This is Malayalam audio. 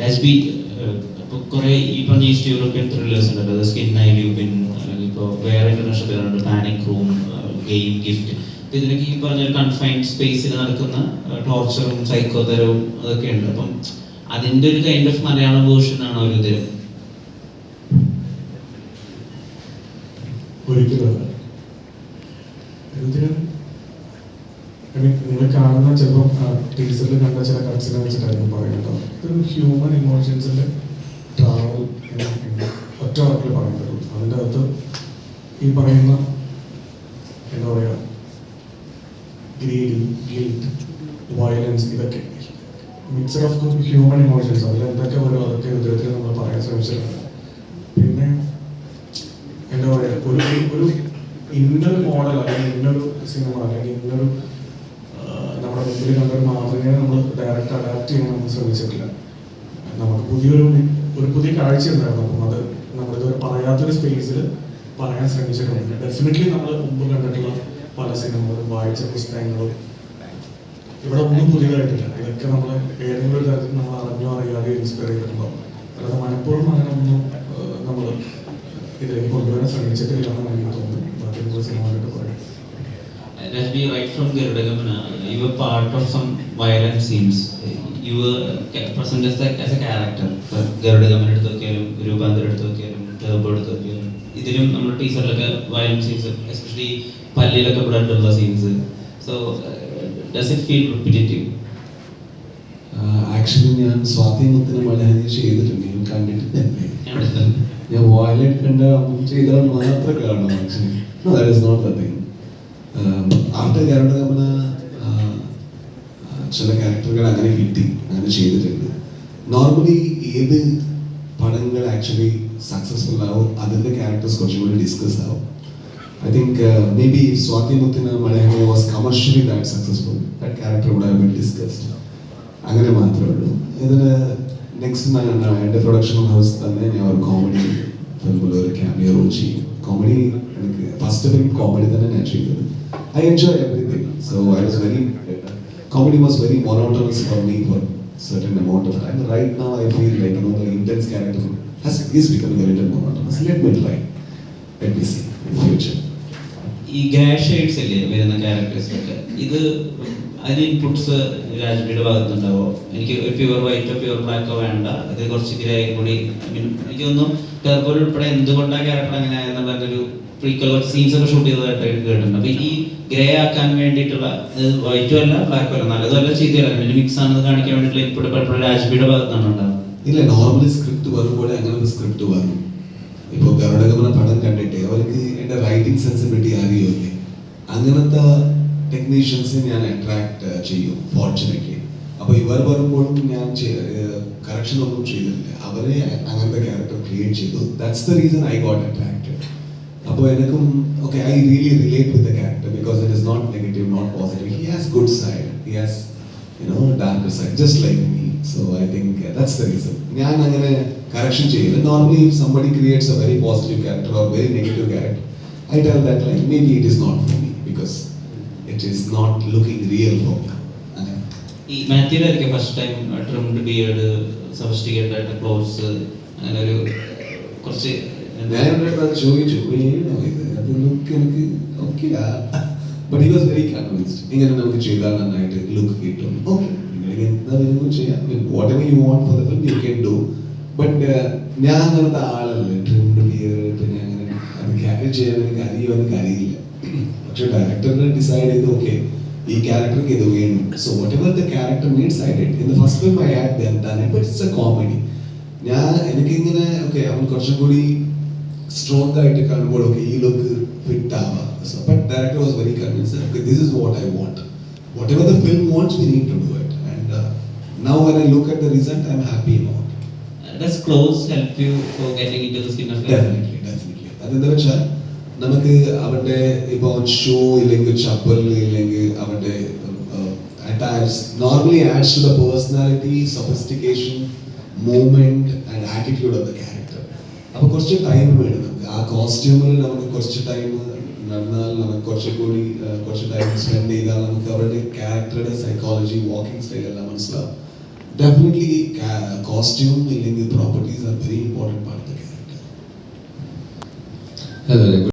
രാജ്ബി ഇപ്പോൾ കുറേ ഈ പറഞ്ഞ ഈസ്റ്റ് യൂറോപ്യൻ ത്രില്ലേഴ്സ് ഉണ്ടല്ലോ അത് സ്കിൻ ഐ ലൂബിൻ അല്ലെങ്കിൽ ഇപ്പോൾ വേറെ ഇന്റർനാഷണൽ പേരുണ്ട് പാനിക് റൂം ഗെയിം ഗിഫ്റ്റ് അപ്പം ഇതിനൊക്കെ ഈ പറഞ്ഞ കൺഫൈൻഡ് സ്പേസിൽ നടക്കുന്ന ടോർച്ചറും സൈക്കോതരവും അതൊക്കെ ഉണ്ട്. അപ്പം അതിന്റെ ഒരു കൈൻഡ് ഓഫ് മലയാളം വേർഷൻ ആണ് ഒരു ഇത് ഒരിക്കലും mean, നിങ്ങൾ കാണുന്ന ചിലപ്പോൾ ടീച്ചറിൽ കണ്ട ചില കട്സിനെ വെച്ചിട്ടായിരുന്നു പറയുന്നത് ഇതൊരു ഹ്യൂമൻ ഇമോഷൻസിന്റെ ട്രാവൽ ഒറ്റ വാക്കിൽ പറയുന്നത് അതിന്റെ അകത്ത് ഈ പറയുന്ന എന്താ പറയുക ഗ്രീഡ് ഗിൽറ്റ് വയലൻസ് ഇതൊക്കെ മിക്സർ ഓഫ് ഹ്യൂമൻ ഇമോഷൻസ് അതിൽ എന്തൊക്കെ വരും അതൊക്കെ രുദ്രത്തിൽ നമ്മൾ പറയാൻ ശ്രമിച്ചിട്ടുണ്ട്. പിന്നെ എന്താ പറയുക ഒരു ഒരു ഇന്നൊരു മോഡൽ അല്ലെങ്കിൽ ഇന്നൊരു സിനിമ അല്ലെങ്കിൽ ഇന്നൊരു നമ്മുടെ മുമ്പിൽ കണ്ടൊരു മാതൃകയെ നമ്മൾ ഡയറക്റ്റ് അഡാപ്റ്റ് ചെയ്യാൻ നമ്മൾ ശ്രമിച്ചിട്ടില്ല. നമുക്ക് പുതിയൊരു ഒരു പുതിയ കാഴ്ച ഉണ്ടായിരുന്നു. അപ്പം അത് നമ്മളിതുവരെ പറയാത്തൊരു സ്പേസിൽ പറയാൻ ശ്രമിച്ചിട്ടുണ്ട്. ഡെഫിനറ്റ്ലി നമ്മൾ മുമ്പ് കണ്ടിട്ടുള്ള പല സിനിമകളും വായിച്ച പുസ്തകങ്ങളും. ഇവിടെ ഒന്നും പുതിയതായിട്ടില്ല. ഇതൊക്കെ നമ്മൾ ഏതെങ്കിലും ഒരു തരത്തിൽ നമ്മൾ അറിഞ്ഞോ അറിയാതെ ഇൻസ്പയർ ചെയ്തിട്ടുണ്ടാവും. അല്ലാതെ മനഃപൂർവം അങ്ങനെ ഒന്നും നമ്മൾ ഇതിലേക്ക് കൊണ്ടുവരാൻ ശ്രമിച്ചിട്ടില്ല എന്നാണ് എനിക്ക് തോന്നുന്നത്. കണ്ടിട്ട് പറയും Rajbi, right from Garudagamana, you were part of some violent scenes. You were ca- present as, the, as a character. ഗരുഡഗമന എടുത്ത് നോക്കിയാലും രൂപാന്തരം എടുത്ത് നോക്കിയാലും ടേബിൾ എടുത്ത് നോക്കിയാലും ഇതിലും നമ്മുടെ ടീച്ചറിലൊക്കെ വയലൻസ് സീൻസ് എസ്പെഷ്യലി പല്ലിയിലൊക്കെ പെടാനുള്ള scenes so does it feel repetitive actually ഞാൻ സ്വാധീനത്തിന് മലയാളം ചെയ്തിട്ടുണ്ട്. ഞാൻ കണ്ടിട്ടില്ല ഞാൻ വയലറ്റ് കണ്ട ചെയ്താൽ മാത്രമേ കാണൂ ആക്ച്വലി നോട്ട് ദ തിങ് ആരുടെ ക്യാരക്ടർ നമ്മൾ ചില ക്യാരക്ടറുകൾ അങ്ങനെ കിട്ടി അങ്ങനെ ചെയ്തിട്ടുണ്ട്. നോർമലി ഏത് പടങ്ങൾ ആക്ച്വലി സക്സസ്ഫുൾ ആവും അതിന്റെ ക്യാരക്ടേഴ്സ് കുറച്ചും കൂടി ഡിസ്കസ് ആവും. I think maybe Swathi മുത്തിന് Malayalam was commercially that successful that character കൂടെ ഐ ബീൻ ഡിസ്കസ്ഡ് അങ്ങനെ മാത്രമേ ഉള്ളൂ. ഇതിന് നെക്സ്റ്റ് എന്റെ പ്രൊഡക്ഷൻ ഹൗസ് തന്നെ ഞാൻ ഒരു കോമഡി ഫസ്റ്റ് ഫിലിം കോമഡി തന്നെ ഞാൻ ചെയ്തത് I enjoy everything so I was very comedy was very monotonous for me for certain amount of time. Right now, I feel like you know the intense character has is becoming a little monotonous. Let me try. Let me see in future. ഈ ഗ്രേ ഷെയ്ഡ്സ് ഇല്ലേ വരുന്ന ക്യാരക്ടേഴ്സിലൊക്കെ ഇത് അതിന് ഇൻപുട്സ് രാജ്ബിയുടെ ഭാഗത്തുണ്ടാവോ? എനിക്ക് ഒരു പ്യുവർ വൈറ്റോ പ്യുവർ ബ്ലാക്കോ വേണ്ട. അത് കുറച്ച് ഗ്രേ കൂടി. എനിക്ക് തോന്നുന്നു ടെർബോൾ ഉൾപ്പെടെ എന്തുകൊണ്ടാണ് ക്യാരക്ടർ അങ്ങനെ ആയെന്നുള്ള ഒരു പ്രീക്വൽ സീൻസ് ഒക്കെ ഷൂട്ട് ചെയ്തതായിട്ട് കേട്ടിട്ടുണ്ട്. അപ്പൊ ഈ ഗ്രേ ആക്കാൻ വേണ്ടിയിട്ടുള്ള വൈറ്റും അല്ല ബ്ലാക്കും അല്ല. നല്ലതും അല്ല ചീത്തയല്ല മിക്സ് ആണെന്ന് കാണിക്കാൻ വേണ്ടിയിട്ടുള്ള ഇൻപുട്ട് പലപ്പോഴും രാജ്ബിയുടെ ഭാഗത്താണ് ഉണ്ടാവുക ഇല്ല നോർമലി സ്ക്രിപ്റ്റ് വരുമ്പോഴേ ഒരു സ്ക്രിപ്റ്റ് വരും ഇപ്പോൾ ഗരുഡഗമന പടം കണ്ടിട്ട് അവർക്ക് എന്റെ റൈറ്റിംഗ് സെൻസിബിലിറ്റി അറിയുമല്ലേ? അങ്ങനത്തെ ടെക്നീഷ്യൻസ് ഞാൻ അട്രാക്ട് ചെയ്യും ഫോർച്ചുനേറ്റ്ലി അപ്പോൾ ഇവർ വരുമ്പോൾ ഞാൻ കറക്ഷൻ ഒന്നും ചെയ്തിട്ടില്ല. അവരെ അങ്ങനത്തെ ക്യാരക്ടർ ക്രിയേറ്റ് ചെയ്തു. That's the reason I got attracted അപ്പോൾ എനിക്കും okay I really relate with the character because it is not negative not positive he has good side he has you know darker side just like me so I think that's the reason ഞാൻ അങ്ങനെ കറക്ഷൻ ചെയ്യില്ല normally if somebody creates a very positive character or very negative character I tell that like maybe it is not for me because it is not looking real for me ഈ മാത്യുവിലായിരിക്കും first time trimmed beard sophisticated ആയിട്ട് ക്ലോത്ത്സ് അങ്ങനെ ഒരു കുറച്ച് ഞാൻ ഇവിടെ അത് ചോദിച്ചു "ഏതാ ഇത് അത് ലുക്ക് എനിക്ക് okay but he was very convinced ഇങ്ങനെ നമുക്ക് ചെയ്താൽ നന്നായിട്ട് ലുക്ക് കിട്ടും. ഓക്കെ ചെയ്യാം. What you want for the film you can do but ഞാൻ അങ്ങനത്തെ ആളല്ല. ട്രിംഡ് ബിയർ പിന്നെ അങ്ങനെ അത് ക്യാരി ചെയ്യാൻ എനിക്ക് അറിയോ എനിക്ക് അറിയില്ല പക്ഷെ ഡയറക്ടറിനെ ഡിസൈഡ് ചെയ്ത് ഓക്കെ ഈ ക്യാരക്ടർക്ക് ഇത് വേണം. So whatever the character needs I did in the first film I had done it but it's a comedy ഞാൻ എനിക്കിങ്ങനെ ഓക്കെ അവൻ കുറച്ചും കൂടി സ്ട്രോങ് ആയിട്ട് കാണുമ്പോൾ ഓക്കെ ഈ ലുക്ക് ഫിറ്റ് ആവാം. So but director was very convince this is what I want whatever the film wants we need to do now when I look at the result, I'm happy about. About Does clothes help you for getting into the skin of the definitely definitely അതെന്താ വെച്ചാൽ നമുക്ക് അവന്റെ ഇപ്പോൾ ഷൂ ഇല്ലെങ്കിൽ ചപ്പൽ ഇല്ലെങ്കിൽ അവന്റെ attach normally adds to the personality sophistication movement and attitude of the character അപ്പോൾ കുറച്ച് ടൈം വേണം നമുക്ക്. ആ കോസ്റ്റ്യൂമിൽ നമുക്ക് കുറച്ച് ടൈം നടന്നാൽ നമുക്ക് കുറച്ചുകൂടി കുറച്ച് ടൈം സ്പെൻഡ് ചെയ്താൽ നമുക്ക് അവരുടെ ക്യാരക്ടറുടെ സൈക്കോളജി വാക്കിംഗ് സ്റ്റൈൽ എല്ലാം മനസ്സിലാവും. ഡെഫിനറ്റ്ലി കോസ്റ്റ്യൂം ഇല്ലെങ്കിൽ properties are very important part of the character